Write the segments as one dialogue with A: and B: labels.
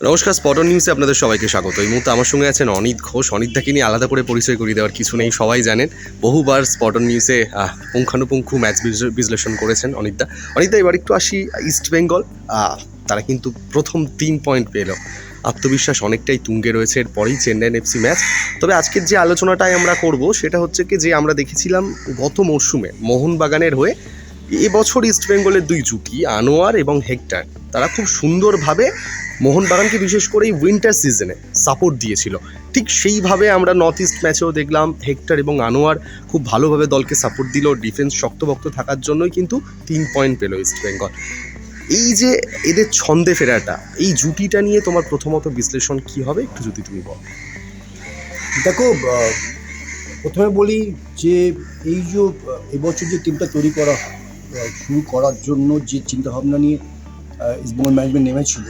A: নমস্কার স্পটন নিউজে আপনাদের সবাইকে স্বাগত। এই মুহূর্তে আমার সঙ্গে আছেন অনিত ঘোষ। অনিতদাকে নিয়ে আলাদা করে পরিচয় করিয়ে দেওয়ার কিছু নেই, সবাই জানেন। বহুবার স্পটন নিউজে পুঙ্খানুপুঙ্খু ম্যাচ বিশ্লেষণ করেছেন অনিতদা। অনিতদা, এবার একটু আসি ইস্ট বেঙ্গল। তারা কিন্তু প্রথম তিন পয়েন্ট পেল। আত্মবিশ্বাস অনেকটাই তুঙ্গে রয়েছে এরপরেই চেন্নাইন এফসি ম্যাচ। তবে আজকের যে আলোচনাটাই আমরা করব, সেটা হচ্ছে কি যে আমরা দেখেছিলাম গত মরশুমে মোহনবাগানের হয়ে এবছর ইস্ট বেঙ্গলের দুই জুটি আনোয়ার এবং হেক্টর, তারা খুব সুন্দরভাবে মোহনবাগানকে বিশেষ করে এই উইন্টার সিজনে সাপোর্ট দিয়েছিল। ঠিক সেইভাবে আমরা নর্থ ইস্ট ম্যাচেও দেখলাম হেক্টর এবং আনোয়ার খুব ভালোভাবে দলকে সাপোর্ট দিল ডিফেন্স শক্তভক্ত থাকার জন্যই কিন্তু তিন পয়েন্ট পেল ইস্ট বেঙ্গল এই যে এদের ছন্দে ফেরাটা, এই জুটিটা নিয়ে তোমার প্রথমত বিশ্লেষণ কি হবে? একটু যদি তুমি বল।
B: দেখো প্রথমে বলি যে এই যে এবছর যে টিমটা তৈরি করা শুরু করার জন্য যে চিন্তাভাবনা নিয়ে ইস্টবেঙ্গল ম্যানেজমেন্ট নেমেছিল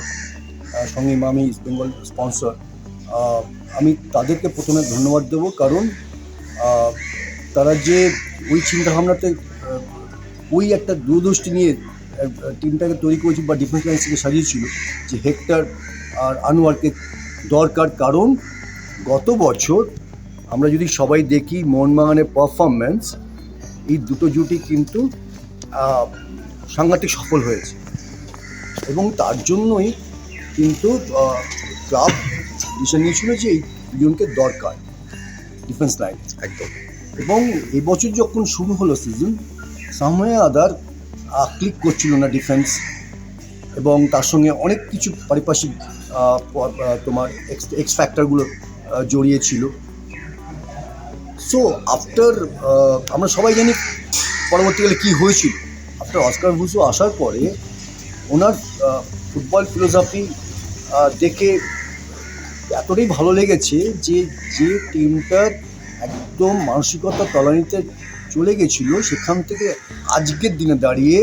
B: সঙ্গে আমি ইস্টবেঙ্গল স্পন্সর আমি তাদেরকে প্রথমে ধন্যবাদ দেবো, কারণ তারা যে ওই চিন্তাভাবনাতে ওই একটা দূরদৃষ্টি নিয়ে টিমটাকে তৈরি করেছিল বা ডিফেন্স লাইন থেকে সাজিয়েছিল যে হেক্টর আর আনোয়ারকে দরকার। কারণ, গত বছর আমরা যদি সবাই দেখি মোহনবাগানের পারফরমেন্স এই দুটো জুটি কিন্তু সাংঘাতিক সফল হয়েছে। এবং তার জন্যই কিন্তু ক্লাব ডিসিশন নিয়েছিল যে এই দুজনকে দরকার ডিফেন্স লাইন
A: একদম।
B: এবং এবছর যখন শুরু হলো সিজন সামনে আদার ক্লিক করছিল না ডিফেন্স এবং তার সঙ্গে অনেক কিছু পারিপার্শ্বিক তোমার এক্স ফ্যাক্টরগুলো জড়িয়ে ছিল সো আফটার আমরা সবাই জানি পরবর্তীকালে কী হয়েছিল। আফটার অস্কার ভুসু আসার পরে ওনার ফুটবল ফিলোসফি দেখে এতটাই ভালো লেগেছে যে যে টিমটার একদম মানসিকতা তলানিতে চলে গেছিল, সেখান থেকে আজকের দিনে দাঁড়িয়ে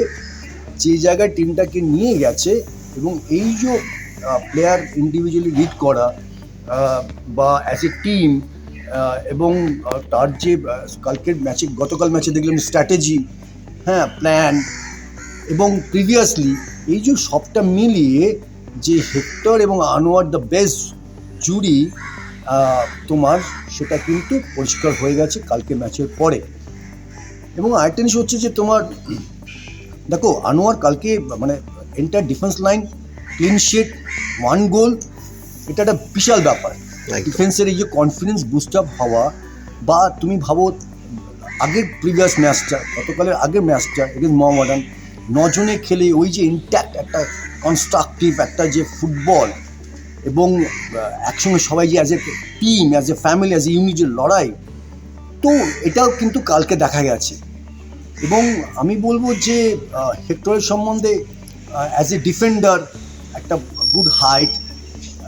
B: যে জায়গায় টিমটাকে নিয়ে গেছে এবং এই যে প্লেয়ার ইন্ডিভিজুয়ালি লিড করা বা অ্যাজ এ টিম এবং তার যে কালকের ম্যাচে গতকাল ম্যাচে দেখলাম স্ট্র্যাটেজি হ্যাঁ প্ল্যান এবং প্রিভিয়াসলি এই যে সবটা মিলিয়ে যে হেক্টর এবং আনোয়ার দ্য বেস্ট জুরি তোমার সেটা কিন্তু পরিষ্কার হয়ে গেছে কালকে ম্যাচের পরে। এবং আরেকটা জিনিস হচ্ছে যে তোমার দেখো আনোয়ার কালকে মানে entire defence line clean sheet one goal এটা একটা বিশাল ব্যাপার। ডিফেন্সের এই যে কনফিডেন্স বুস্ট আপ হওয়া বা তুমি ভাবো আগের প্রিভিয়াস ম্যাচটা গতকালের আগের ম্যাচটা এগেন্স মোহামেডান নজনে খেলে ওই যে ইন্ট্যাক্ট একটা কনস্ট্রাকটিভ একটা যে ফুটবল এবং একসঙ্গে সবাই যে as a team as a family as a unit যে লড়াই, তো এটাও কিন্তু কালকে দেখা গেছে। এবং আমি বলব যে হেক্টরের সম্বন্ধে অ্যাজ এ ডিফেন্ডার একটা good height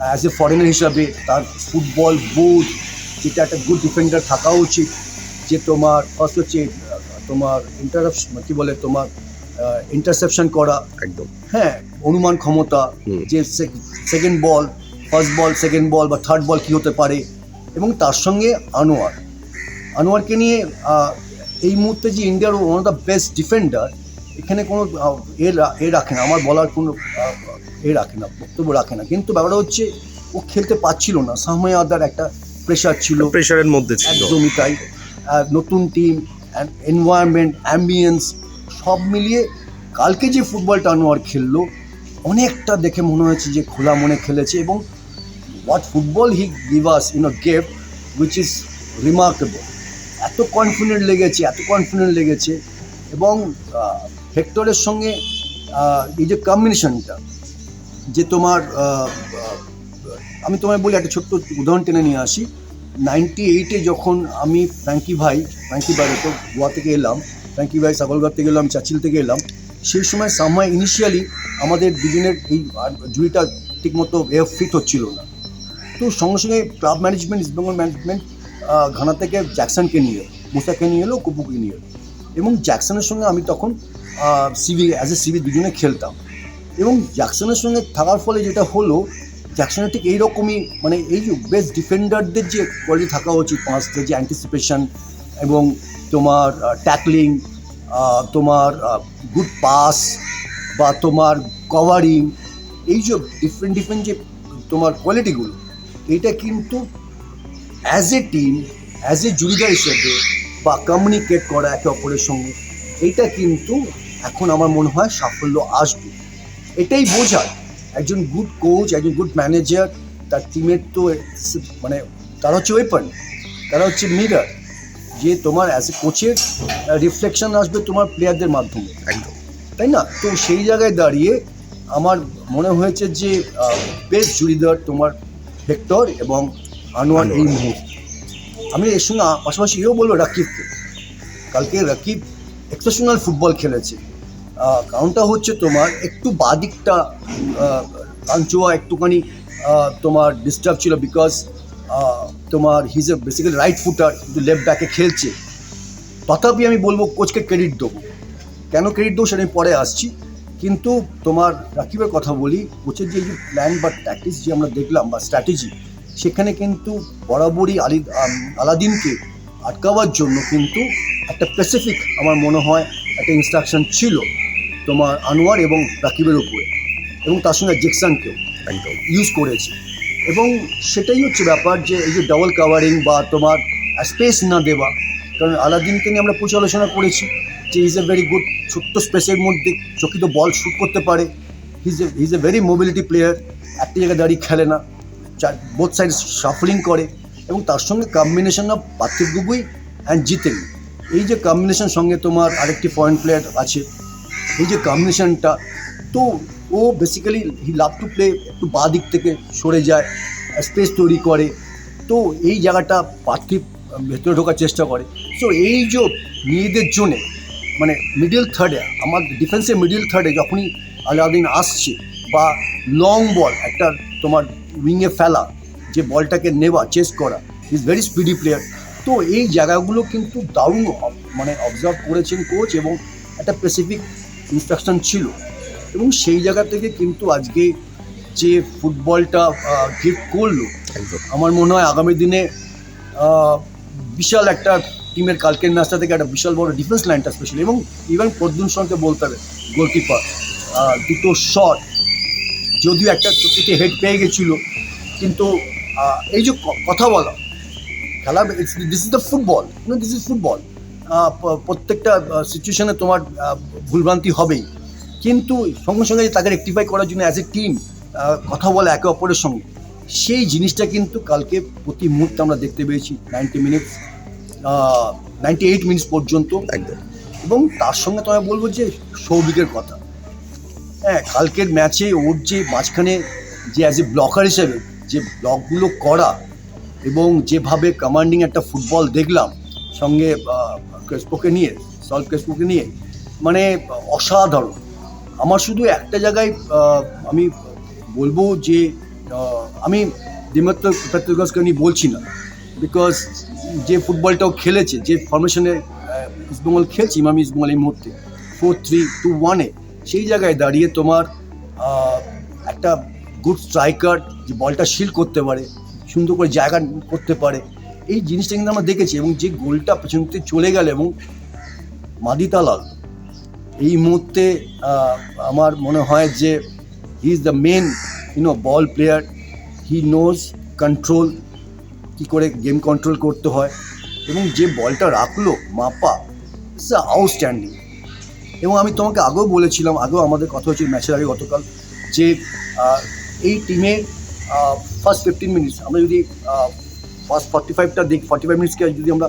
B: as a foreigner হিসাবে তার ফুটবল বোধ যেটা একটা গুড ডিফেন্ডার থাকা উচিত, যে তোমার ফার্স্ট হচ্ছে তোমার ইন্টারাপশন কী বলে, তোমার ইন্টারসেপশন করা।
A: একদম।
B: হ্যাঁ অনুমান ক্ষমতা। যে second ball first ball second ball বা থার্ড বল কী হতে পারে এবং তার সঙ্গে আনোয়ার। আনোয়ারকে নিয়ে এই মুহূর্তে যে ইন্ডিয়ার one of the best defender এখানে কোনো এ এ রাখে না আমার বলার কোনো এ রাখে না বক্তব্য রাখে না। কিন্তু ব্যাপারটা হচ্ছে ও খেলতে পারছিল না। সামনে আদার একটা প্রেশার ছিল।
A: প্রেশারের মধ্যে
B: একদমই তাই। নতুন টিম এনভায়রনমেন্ট অ্যাম্বিয়েন্স সব মিলিয়ে কালকে যে ফুটবলটা আনোয়ার খেললো, অনেকটা দেখে মনে হয়েছে যে খোলা মনে খেলেছে এবং what football he give us you know gift which is remarkable এত কনফিডেন্ট লেগেছে, এত কনফিডেন্ট লেগেছে এবং হেক্টরের সঙ্গে এই যে কম্বিনেশনটা যে তোমার আমি তোমায় বলি একটা ছোট্ট উদাহরণ টেনে নিয়ে আসি। নাইনটি এইটে যখন আমি ফ্র্যাঙ্কি ভাই ফ্র্যাঙ্কি ভাই তো গোয়া থেকে এলাম ফ্র্যাঙ্কি ভাই সাগরগাঁ থেকে এলাম চাচিল থেকে এলাম। সেই সময়, সাময় ইনিশিয়ালি আমাদের দুজনের এই জুড়িটা ঠিকমতো এ ফিট হচ্ছিল না। তো সঙ্গে সঙ্গে club management East Bengal management Ghana থেকে জ্যাকসনকে নিয়ে এলো মুসাকে নিয়ে এলো, কুপুকে নিয়ে এলো। এবং জ্যাকসনের সঙ্গে আমি তখন সিভি অ্যাজ এ সিভি দুজনে খেলতাম। এবং জ্যাকসনের সঙ্গে থাকার ফলে যেটা হলো জ্যাকসনের ঠিক এইরকমই মানে এই যে বেস্ট ডিফেন্ডারদের যে কোয়ালিটি থাকা উচিত পাঁচটা যে অ্যান্টিসিপেশন এবং তোমার ট্যাকলিং তোমার গুড পাস বা তোমার কভারিং এই যে ডিফারেন্ট ডিফারেন্ট যে তোমার কোয়ালিটিগুলো এটা কিন্তু as a team as a জুরিদার হিসেবে বা কমিউনিকেট করা একে অপরের সঙ্গে এইটা কিন্তু এখন আমার মনে হয় সাফল্য আসবে। এটাই বোঝায় একজন গুড কোচ একজন গুড ম্যানেজার তার টিমের তো মানে তারা হচ্ছে ওয়েপন তারা হচ্ছে মিরার যে তোমার অ্যাজ এ কোচের রিফ্লেকশন আসবে তোমার প্লেয়ারদের মাধ্যমে।
A: একদম।
B: তাই না? তো সেই জায়গায় দাঁড়িয়ে আমার মনে হয়েছে যে বেস্ট জুরিদার তোমার হেক্টর এবং আনোয়ার এই। মুহূর্তে। আমি এর সঙ্গে পাশাপাশি এও বলব রাকিবকে। কালকে রাকিব এক্সেপশনাল ফুটবল খেলেছে। কারণটা হচ্ছে তোমার একটু বাদিকটা কাঞ্চুয়া একটুখানি তোমার ডিস্টার্ব ছিল বিকজ তোমার his a basically right footer কিন্তু লেফট ব্যাকে খেলছে। তথাপি আমি বলব কোচকে ক্রেডিট দেবো। কেন ক্রেডিট দেবো সেটা আমি পরে আসছি। কিন্তু তোমার রাকিবের কথা বলি কোচের যে প্ল্যান বা ট্যাকটিস যে আমরা দেখলাম বা স্ট্র্যাটেজি সেখানে কিন্তু বরাবরই আলি আলাদিনকে আটকাবার জন্য কিন্তু একটা স্পেসিফিক আমার মনে হয় একটা ইনস্ট্রাকশন ছিল তোমার আনোয়ার এবং রাকিবের উপরে এবং তার সঙ্গে জেকসানকেও ইউজ করেছে। এবং সেটাই হচ্ছে ব্যাপার যে এই যে ডাবল কাভারিং বা তোমার স্পেস না দেওয়া, কারণ আলাদিনকে নিয়ে আমরা প্রচুর আলোচনা করেছি যে ইজ এ ভেরি গুড ছোট্ট স্পেসের মধ্যে চকিত বল শুট করতে পারে। His a his a very mobility player একটা জায়গায় দাঁড়িয়ে খেলে না বোথ সাইড শাফলিং করে এবং তার সঙ্গে কম্বিনেশন অফ পার্থিব গুগুই অ্যান্ড জিতেন। এই যে কম্বিনেশন সঙ্গে তোমার আরেকটি পয়েন্ট প্লেয়ার আছে, এই যে কম্বিনেশনটা তো ও basically he love to play একটু বাঁ দিক থেকে সরে যায় স্পেস তৈরি করে। তো এই জায়গাটা পার্থিব ভেতরে ঢোকার চেষ্টা করে। সো এই যে মেয়েদের জন্যে মানে মিডিল থার্ডে আমার ডিফেন্সের মিডিল থার্ডে যখনই আলাউদ্দিন আসছে, বা লং বল একটা তোমার উইংয়ে ফেলা, যে বলটাকে নেওয়া চেস করা ইজ ভেরি স্পিডি প্লেয়ার তো এই জায়গাগুলো কিন্তু দারুণ মানে অবজার্ভ করেছেন কোচ এবং একটা স্পেসিফিক ইনস্ট্রাকশন ছিল। এবং সেই জায়গা থেকে কিন্তু আজকে যে ফুটবলটা গিফট করল আমার মনে হয় আগামী দিনে বিশাল একটা টিমের কালকের ম্যাচটা থেকে একটা বিশাল বড় ডিফেন্স লাইনটা স্পেশালি এবং ইভেন প্রদ্যুন সঙ্গে বলতে হবে গোলকিপার দুটো শট যদিও একটা চোখেতে হেড পেয়ে গেছিল কিন্তু এই যে কথা বলা খেলা this is the football this is football প্রত্যেকটা সিচুয়েশনে তোমার ভুলভ্রান্তি হবেই। কিন্তু সঙ্গে সঙ্গে তাকে রেক্টিফাই করার জন্য অ্যাজ এ টিম কথা বলা একে অপরের সঙ্গে সেই জিনিসটা কিন্তু কালকে প্রতি মুহূর্তে আমরা দেখতে পেয়েছি ninety minutes ninety eight minutes পর্যন্ত।
A: একদম।
B: এবং তার সঙ্গে তো আমি বলব যে সৌভিকের কথা। হ্যাঁ কালকের ম্যাচে ওর যে মাঝখানে যে অ্যাজ এ ব্লকার হিসেবে যে ব্লকগুলো করা এবং যেভাবে কমান্ডিং একটা ফুটবল দেখলাম সঙ্গে ক্রেসপোকে নিয়ে সল্ভ ক্রেসপোকে নিয়ে মানে অসাধারণ। আমার শুধু একটা জায়গায় আমি বলব যে আমি পেত্রগসকে নিয়ে বলছি না। বিকজ যে ফুটবলটাও খেলেছে, যে ফরমেশনে ইস্টবেঙ্গল খেলছে, ইমামি ইস্টবেঙ্গল এই মুহূর্তে ফোর থ্রি টু ওয়ানে সেই জায়গায় দাঁড়িয়ে তোমার একটা গুড স্ট্রাইকার যে বলটা শিল করতে পারে, সুন্দর করে জায়গা করতে পারে, এই জিনিসটা কিন্তু আমরা দেখেছি এবং যে গোলটা পেছন চলে গেল এবং মাদিতালাল এই মুহূর্তে আমার মনে হয় যে he is the main you know ball player he knows control কী করে গেম কন্ট্রোল করতে হয়। এবং যে বলটা রাখল, মাপা ইটস আউটস্ট্যান্ডিং এবং আমি তোমাকে আগেও বলেছিলাম, আগেও আমাদের কথা হচ্ছিল ম্যাচের আগে গতকাল, যে এই টিমে ফার্স্ট ফিফটিন মিনিটস আমরা যদি ফার্স্ট ফর্টি ফাইভটা দেখি ফর্টি ফাইভ মিনিটসকে যদি আমরা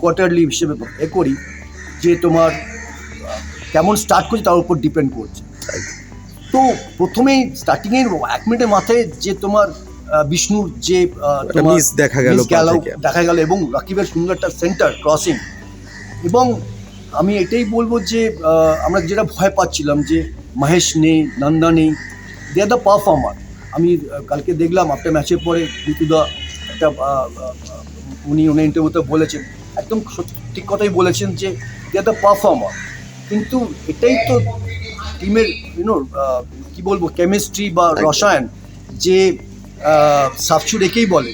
B: কোয়ার্টারলি হিসেবে এ করি, যে তোমার কেমন স্টার্ট করছে তার উপর ডিপেন্ড করছে। তো প্রথমেই স্টার্টিংয়ের এক মিনিটের মাথায় যে তোমার বিষ্ণুর যে
A: দেখা গেল।
B: দেখা গেল এবং রাকিবের সুন্দর একটা সেন্টার ক্রসিং এবং আমি এটাই বলব যে আমরা যেটা ভয় পাচ্ছিলাম যে মহেশ নেই নন্দা নেই দে আর দ্য পারফর্মার আমি কালকে দেখলাম আপনার ম্যাচের পরে ঋতুদা একটা উনি উনি ইন্টারভিউতে বলেছেন। একদম সত্যি ঠিক কথাই বলেছেন যে দে আর দ্য পারফর্মার কিন্তু এটাই তো টিমের ইউনো কি বলব কেমিস্ট্রি বা রসায়ন যে সাফছু রেখেই বলে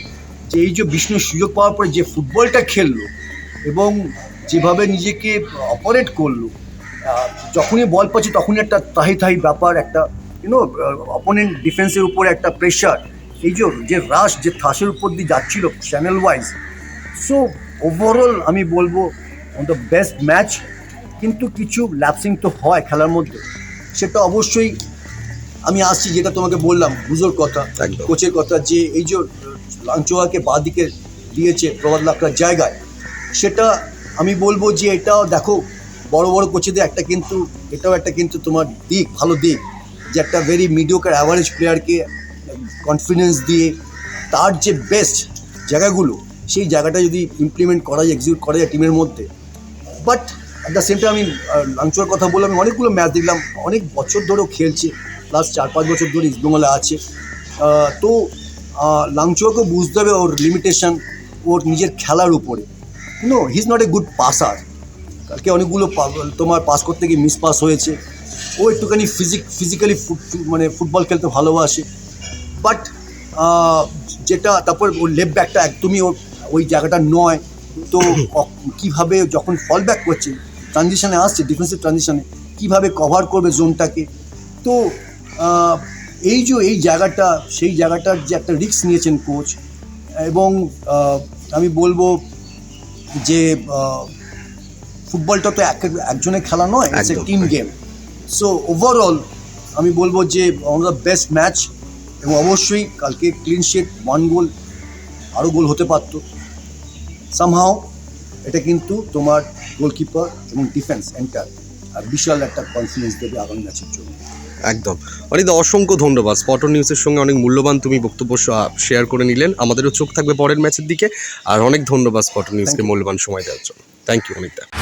B: যে এই যে বিষ্ণুর সুযোগ পাওয়ার পরে যে ফুটবলটা খেললো এবং যেভাবে নিজেকে অপারেট করল যখনই বল পাচ্ছে তখনই একটা তাহি তাহি ব্যাপার একটা ইউনো অপোনেন্ট ডিফেন্সের উপরে একটা প্রেশার এই যে যে রাশ যে থাসের উপর দিয়ে যাচ্ছিল চ্যানেল ওয়াইজ সো ওভারঅল আমি বলব অন দ্য বেস্ট ম্যাচ কিন্তু কিছু ল্যাপসিং তো হয় খেলার মধ্যে। সেটা অবশ্যই আমি আসছি যেটা তোমাকে বললাম বুঝোর কথা কোচের কথা যে এই যে লাঞ্চোয়াকে বাদিকে দিয়েছে প্রবাদ লাকড়ার জায়গায় সেটা আমি বলব যে এটাও দেখো বড় বড় কোচেদের একটা কিন্তু এটাও একটা কিন্তু তোমার দিক ভালো দিক যে একটা ভেরি মিডিওকার অ্যাভারেজ প্লেয়ারকে কনফিডেন্স দিয়ে তার যে বেস্ট জায়গাগুলো সেই জায়গাটা যদি ইমপ্লিমেন্ট করা যায় এক্সিকিউট করা যায় টিমের মধ্যে। But at the same time আমি লাঞ্চোয়ার কথা বললাম, আমি অনেকগুলো ম্যাচ দেখলাম। অনেক বছর ধরেও খেলছে প্লাস চার, পাঁচ বছর ধরে ইস্টবেঙ্গলে আছে। তো লাংচুয়াকে বুঝতে হবে ওর লিমিটেশন ওর নিজের খেলার উপরে। No he is not a good passer কালকে অনেকগুলো তোমার পাস করতে গিয়ে মিস পাস হয়েছে। ও একটুখানি ফিজিক ফিজিক্যালি মানে ফুটবল খেলতে ভালোবাসে। বাট যেটা, তারপর ওর লেফট ব্যাকটা একদমই ওর, ওই জায়গাটা নয়। তো কীভাবে যখন ফল ব্যাক করছে ট্রানজিশনে আসছে ডিফেন্সিভ ট্রানজিশনে কীভাবে কভার করবে জোনটাকে তো এই যে এই জায়গাটা সেই জায়গাটার যে একটা রিস্ক নিয়েছেন কোচ এবং আমি বলব যে ফুটবলটা তো এক একজনের খেলা নয় it's a team game so overall আমি বলব যে ওয়ান দ্য বেস্ট ম্যাচ এবং অবশ্যই কালকে ক্লিন শিট ওয়ান গোল আরও গোল হতে পারতো। সামহাও এটা কিন্তু তোমার গোলকিপার এবং ডিফেন্স এন্টার আর বিশাল একটা কনফিডেন্স দেবে আগামী ম্যাচের জন্য।
A: একদম। অনিদা অসংখ্য ধন্যবাদ। স্পটন নিউজের সঙ্গে অনেক মূল্যবান তুমি বক্তব্য শেয়ার করে নিলেন। আমাদেরও চোখ থাকবে পরের ম্যাচের দিকে। আর অনেক ধন্যবাদ স্পটন নিউজকে মূল্যবান সময় দেওয়ার জন্য। Thank you Anita.